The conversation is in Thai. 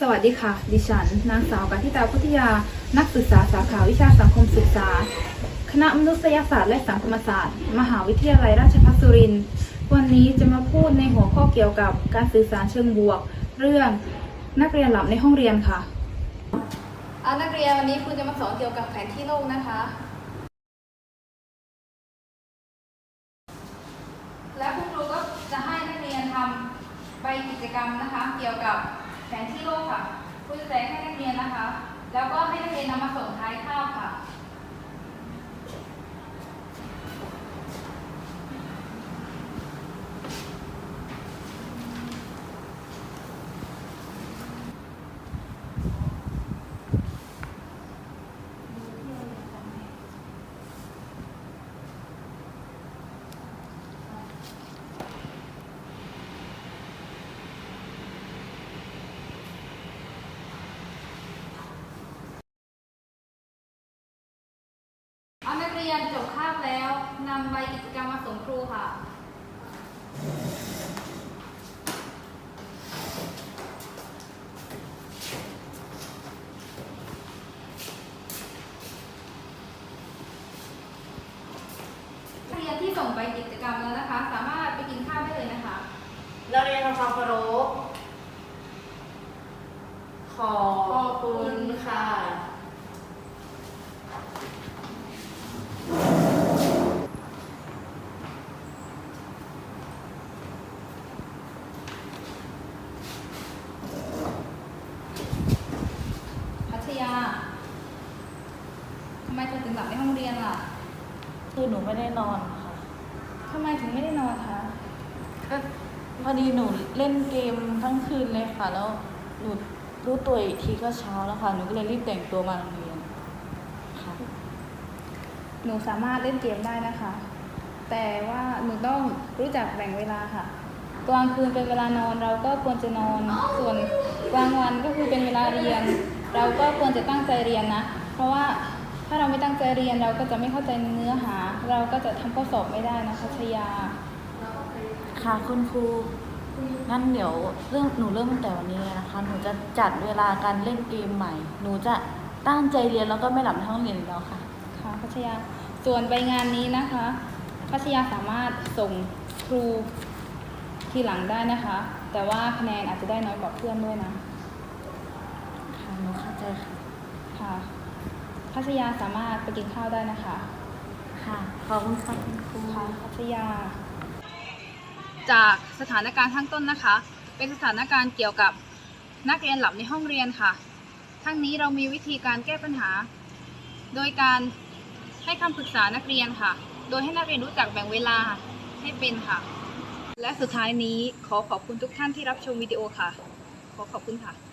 สวัสดีค่ะ ดิฉัน นางสาวกาธิตาพุทธยา นักศึกษาสาขาวิชาสังคมศึกษา คณะมนุษยศาสตร์และสังคมศาสตร์ มหาวิทยาลัยราชภัฏสุรินทร์ วันนี้จะมาพูดในหัวข้อเกี่ยวกับการสื่อสารเชิงบวก เรื่องนักเรียนหลับในห้องเรียนค่ะอานักเรียนวันนี้คุณจะมาสอนเกี่ยวกับแผนที่โลกนะคะ และคุณครูก็จะให้นักเรียนทำใบกิจกรรมนะคะ เกี่ยวกับ แผนที่โลกค่ะ คุณจะแสงให้นักเรียนนะคะ แล้วก็ให้นักเรียนนำมาส่งท้ายคาบค่ะเอานัก เรียนจบคาบแล้วนำใบกิจกรรมมาส่งครูค่ะ นักเรียนที่ส่งใบกิจกรรมแล้วนะคะ สามารถไปกินข้าวได้เลยนะคะ เราเรียนทำความเคารพขอบคุณค่ะ พัชยาทำ ไมเธอถึงหลับในห้องเรียนล่ะ คือหนูไม่ได้นอนค่ะ ทำไมถึงไม่ได้นอนคะ ก็พอดีหนูเล่นเกมทั้งคืนเลยค่ะ แล้วหนูรู้ตัวอีกทีก็เช้าแล้วค่ะ หนูก็เลยรีบแต่งตัวมาโรงเรียนค่ะ หนูสามารถเล่นเกมได้นะคะ แต่ว่าหนูต้องรู้จักแบ่งเวลาค่ะ กลางคืนเป็นเวลานอนเราก็ควรจะนอน ส่วนกลางวันก็คือเป็นเวลาเรียน เราก็ควรจะตั้งใจเรียนนะ เพราะว่า ถ้าเราไม่ตั้งใจเรียนเราก็จะไม่เข้าใจเนื้อหา เราก็จะทำข้อสอบไม่ได้นะคะชยา ค่ะคุณครูงั้นเดี๋ยวเรื่องหนูเริ่มตั้งแต่วันนี้เลยนะคะ หนูจะจัดเวลาการเล่นเกมใหม่ หนูจะตั้งใจเรียนแล้วก็ไม่หลับในห้องเรียนอีกแล้วค่ะ ค่ะพัชยา ส่วนใบงานนี้นะคะพัชยาสามารถส่งครูทีหลังได้นะคะ แต่ว่าคะแนนอาจจะได้น้อยกว่าเพื่อนด้วยนะค่ะ หนูเข้าใจค่ะ ค่ะ พัชยาสามารถไปกินข้าวได้นะคะ ค่ะขอบคุณค่ะคุณครูค่ะพัชยา จากสถานการณ์ข้างต้นนะคะ เป็นสถานการณ์เกี่ยวกับนักเรียนหลับในห้องเรียนค่ะ ทั้งนี้เรามีวิธีการแก้ปัญหา โดยการให้คำปรึกษานักเรียนค่ะ โดยให้นักเรียนรู้จักแบ่งเวลาให้เป็นค่ะ และสุดท้ายนี้ขอขอบคุณทุกท่านที่รับชมวิดีโอค่ะ ขอขอบคุณค่ะ